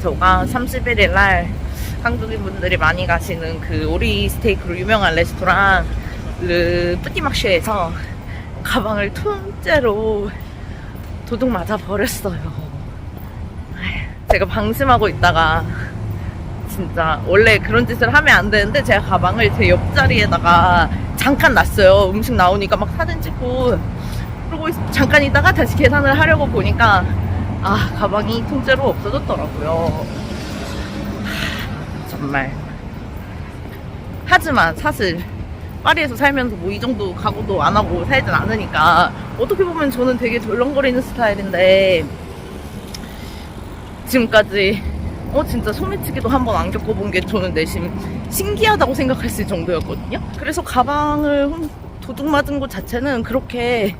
저가 31일 날 한국인 분들이 많이 가시는 그 오리 스테이크로 유명한 레스토랑 르 뿌띠막쉐에서 가방을 통째로 도둑 맞아 버렸어요. 제가 방심하고 있다가 진짜 원래 그런 짓을 하면 안 되는데 제가 가방을 제 옆자리에다가 잠깐 놨어요. 음식 나오니까 막 사진 찍고 그러고 있- 잠깐 있다가 다시 계산을 하려고 보니까 아 가방이 통째로 없어졌더라고요. 하, 정말. 하지만 사실 파리에서 살면서 뭐 이 정도 각오도 안 하고 살진 않으니까 어떻게 보면 저는 되게 덜렁거리는 스타일인데 지금까지 어 진짜 소매치기도 한 번 안 겪어본 게 저는 내심 신기하다고 생각했을 정도였거든요. 그래서 가방을 훔- 도둑 맞은 것 자체는 그렇게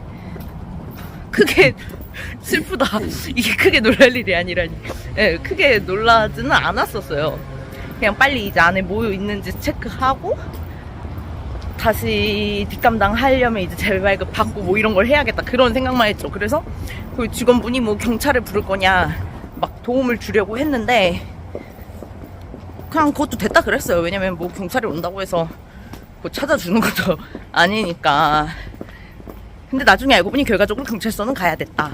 크게 슬프다. 이게 크게 놀랄 일이 아니라니. 예, 크게 놀라지는 않았었어요. 그냥 빨리 이제 안에 뭐 있는지 체크하고 다시 뒷감당 하려면 이제 재발급 받고 뭐 이런 걸 해야겠다 그런 생각만 했죠. 그래서 그 직원분이 뭐 경찰을 부를 거냐 막 도움을 주려고 했는데 그냥 그것도 됐다 그랬어요. 왜냐면 뭐 경찰이 온다고 해서 뭐 찾아주는 것도 아니니까. 근데 나중에 알고 보니 결과적으로 경찰서는 가야 됐다.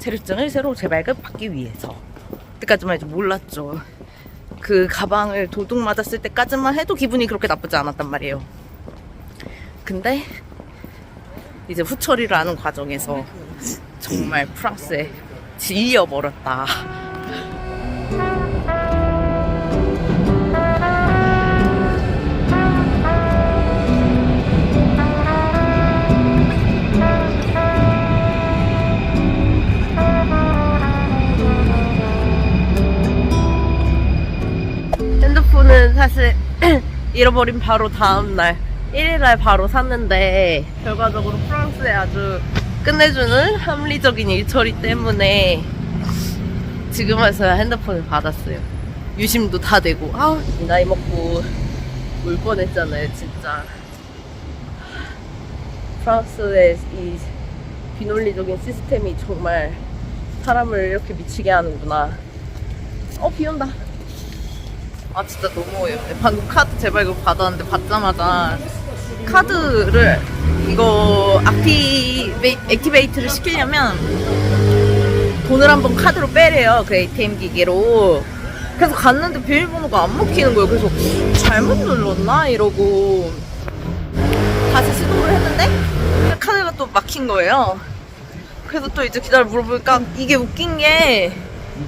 체류증을 새로 재발급 받기 위해서. 그때까지만 해도 몰랐죠. 그 가방을 도둑 맞았을 때까지만 해도 기분이 그렇게 나쁘지 않았단 말이에요. 근데 이제 후처리를 하는 과정에서 정말 프랑스에 질려버렸다. 잃어버린 바로 다음날. 1일날 바로 샀는데 결과적으로 프랑스에 아주 끝내주는 합리적인 일처리 때문에 지금 와서야 핸드폰을 받았어요. 유심도 다 되고. 아 나이 먹고 울 뻔했잖아요 진짜. 프랑스의 이 비논리적인 시스템이 정말 사람을 이렇게 미치게 하는구나. 어 비온다 아 진짜 너무해요. 방금 카드 재발급 받았는데 받자마자 카드를 이거 액티베이, 액티베이트를 시키려면 돈을 한번 카드로 빼래요. 그 ATM 기계로. 그래서 갔는데 비밀번호가 안 먹히는 거예요. 그래서 잘못 눌렀나 이러고 다시 시도를 했는데 카드가 또 막힌 거예요. 그래서 또 이제 기다려 물어보니까 이게 웃긴 게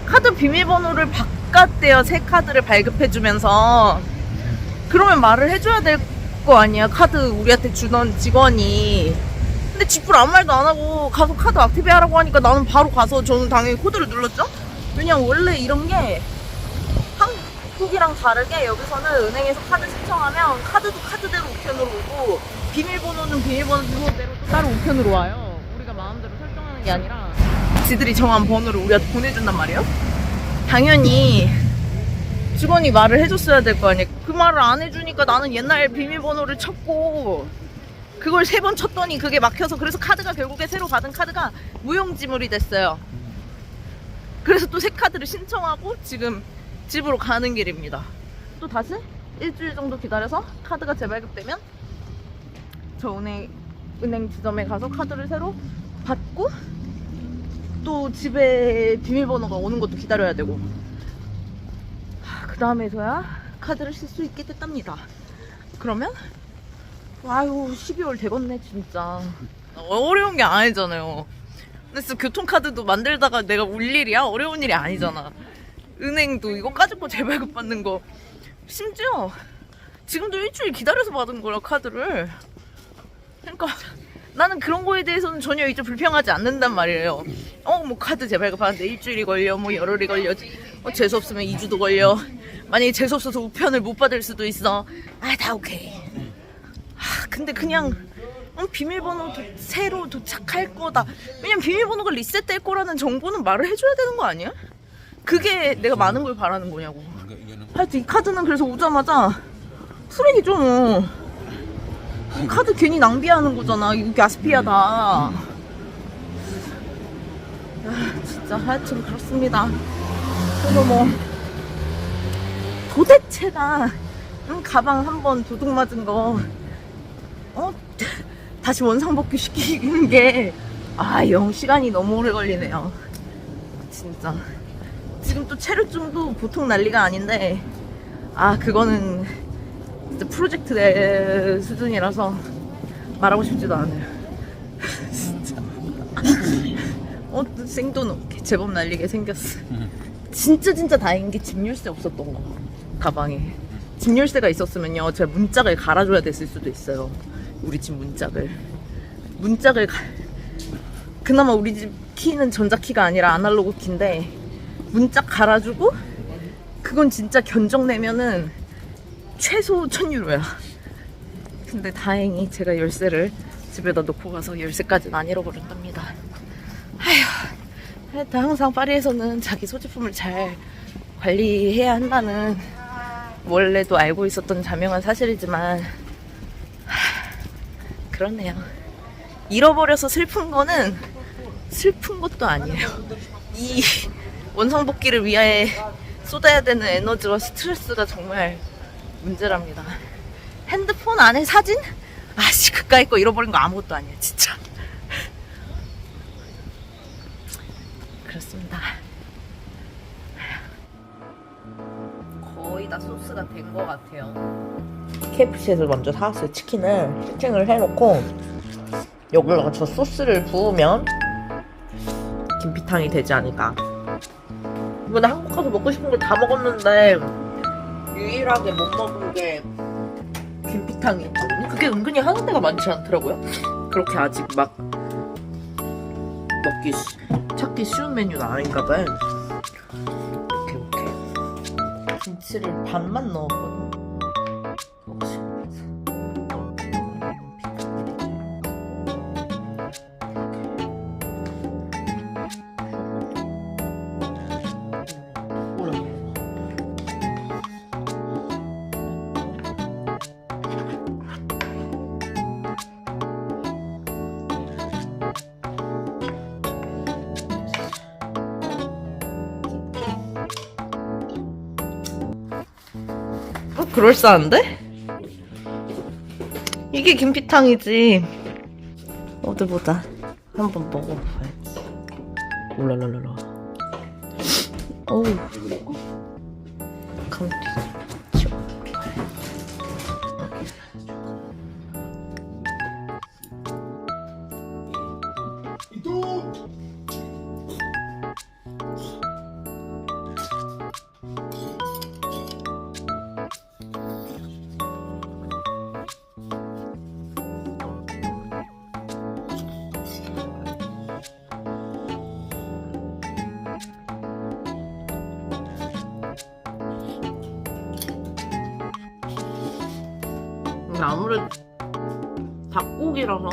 카드 비밀번호를 바 꿨대요. 새 카드를 발급해주면서. 그러면 말을 해줘야 될 거 아니야. 카드 우리한테 주던 직원이. 근데 직불 아무 말도 안 하고 가서 카드 액티베 하라고 하니까 나는 바로 가서 저는 당연히 코드를 눌렀죠. 왜냐면 원래 이런 게 한국이랑 다르게 여기서는 은행에서 카드 신청하면 카드도 카드대로 우편으로 오고 비밀번호는 비밀번호대로 또 따로 우편으로 와요. 우리가 마음대로 설정하는 게 아니라 지들이 정한 번호를 우리한테 보내준단 말이에요. 당연히 직원이 말을 해줬어야 될 거 아니야. 그 말을 안 해주니까 나는 옛날 비밀번호를 쳤고 그걸 세 번 쳤더니 그게 막혀서 그래서 카드가 결국에 새로 받은 카드가 무용지물이 됐어요. 그래서 또 새 카드를 신청하고 지금 집으로 가는 길입니다. 또 다시 일주일 정도 기다려서 카드가 재발급되면 저 은행 은행 지점에 가서 카드를 새로 받고 또 집에 비밀번호가 오는 것도 기다려야 되고 그 다음에서야 카드를 쓸 수 있게 됐답니다. 그러면 아유 12월 되겠네 진짜 어려운 게 아니잖아요. 근데 진짜 교통카드도 만들다가 내가 울 일이야? 어려운 일이 아니잖아. 은행도 이거 까짓거 재발급 받는 거 심지어 지금도 일주일 기다려서 받은 거라 카드를 그러니까 나는 그런 거에 대해서는 전혀 이제 불평하지 않는단 말이에요. 어, 뭐 카드 재발급하는데 일주일이 걸려, 뭐 열흘이 걸려, 어, 재수 없으면 2주도 걸려. 만약에 재수 없어서 우편을 못 받을 수도 있어. 아, 다 오케이. 아, 근데 그냥 어, 비밀번호 도, 새로 도착할 거다. 왜냐면 비밀번호가 리셋될 거라는 정보는 말을 해줘야 되는 거 아니야? 그게 내가 많은 걸 바라는 거냐고. 하여튼 이 카드는 그래서 오자마자 쓰레기죠 뭐. 이 카드 괜히 낭비하는 거잖아. 이거 가스피아다. 아, 진짜 하여튼 그렇습니다. 그래서 뭐 도대체가 응, 가방 한 번 도둑 맞은 거 어? 다시 원상복귀 시키는 게 아, 영 시간이 너무 오래 걸리네요. 진짜. 지금 또 체류증도 보통 난리가 아닌데 아, 그거는 진짜 프로젝트 내 수준이라서 말하고 싶지도 않아요. 진짜. 어, 생돈 제법 날리게 생겼어. 진짜 진짜 다행인 게 집 열쇠 없었던 거 가방에 집 열쇠가 있었으면요 제가 문짝을 갈아줘야 됐을 수도 있어요 우리 집 문짝을 문짝을 가... 그나마 우리 집 키는 전자키가 아니라 아날로그 키인데 문짝 갈아주고 그건 진짜 견적 내면은 최소 1000유로야 근데 다행히 제가 열쇠를 집에다 놓고 가서 열쇠까지는 안 잃어버렸답니다 아휴 하여튼 항상 파리에서는 자기 소지품을 잘 관리해야 한다는 원래도 알고 있었던 자명한 사실이지만 하, 그렇네요. 잃어버려서 슬픈 거는 슬픈 것도 아니에요. 이 원상복귀를 위해 쏟아야 되는 에너지와 스트레스가 정말 문제랍니다. 핸드폰 안에 사진? 아씨 그까이 거 잃어버린 거 아무것도 아니야 진짜. 그렇습니다. 거의 다 소스가 된 것 같아요. KFC에서 먼저 사왔어요. 치킨을 세팅을 해놓고 여기다가 저 소스를 부으면 김피탕이 되지 않을까. 이번에 한국 가서 먹고 싶은 걸 다 먹었는데 유일하게 못 먹은 게 김피탕이 있거든요. 그게 은근히 하는 데가 많지 않더라고요. 그렇게 아직 막 먹기 쉬- 찾기 쉬운 메뉴는 아닌가 봐요. 이렇게 이렇게 김치를 반만 넣었거든. 혹 어, 그럴싸한데? 이게 김피탕이지. 어디 보자. 한번 먹어봐야지. 올라라라라. 어우. 감튀. 아무래도 닭고기라서